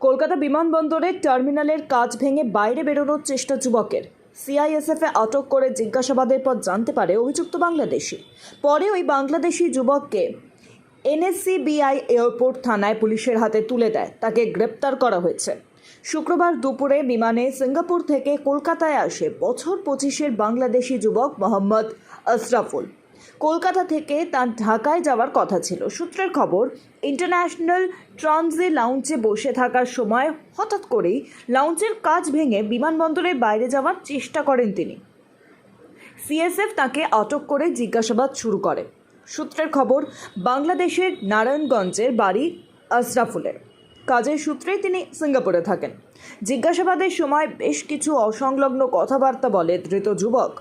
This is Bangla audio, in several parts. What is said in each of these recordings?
কলকাতা বিমানবন্দরের টার্মিনালের কাজ ভেঙে বাইরে বেরোনোর চেষ্টা যুবকের। সিআইএসএফে আটক করে জিজ্ঞাসাবাদের পর জানতে পারে অভিযুক্ত বাংলাদেশি। পরে ওই বাংলাদেশি যুবককে এনএসসিবিআই এয়ারপোর্ট থানায় পুলিশের হাতে তুলে দেয়। তাকে গ্রেপ্তার করা হয়েছে। শুক্রবার দুপুরে বিমানে সিঙ্গাপুর থেকে কলকাতায় আসে বছর পঁচিশের বাংলাদেশি যুবক মোহাম্মদ আশরাফুল। কলকাতা থেকে তার ঢাকায় যাওয়ার কথা ছিল। সূত্রের খবর, ইন্টারন্যাশনাল ট্রানজি লাউঞ্জে বসে থাকার সময় হঠাৎ করেই লাউঞ্জের কাজ ভেঙে বিমানবন্দরের বাইরে যাওয়ার চেষ্টা করেন তিনি। সিএসএফ তাকে আটক করে জিজ্ঞাসাবাদ শুরু করে। সূত্রের খবর, বাংলাদেশের নারায়ণগঞ্জের বাড়ি আশরাফুলের। কাজের সূত্রেই তিনি সিঙ্গাপুরে থাকেন। জিজ্ঞাসাবাদের সময় বেশ কিছু অসংলগ্ন কথাবার্তা বলে ধৃত যুবক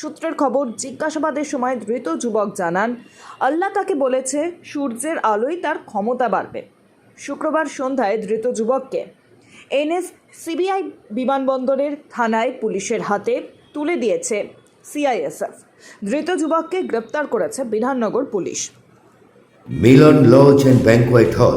সূত্রের খবর, জিজ্ঞাসাবাদের সময় ধৃত যুবক জানান, আল্লাহ তাকে বলেছে, সূর্যের আলোয় তার ক্ষমতা বাড়বে। শুক্রবার সন্ধ্যায় ধৃত যুবককে এনএস সিবিআই বিমানবন্দরের থানায় পুলিশের হাতে তুলে দিয়েছে সিআইএসএফ। ধৃত যুবককে গ্রেপ্তার করেছে Bidhannagar police. Milan lodge and banquet hall.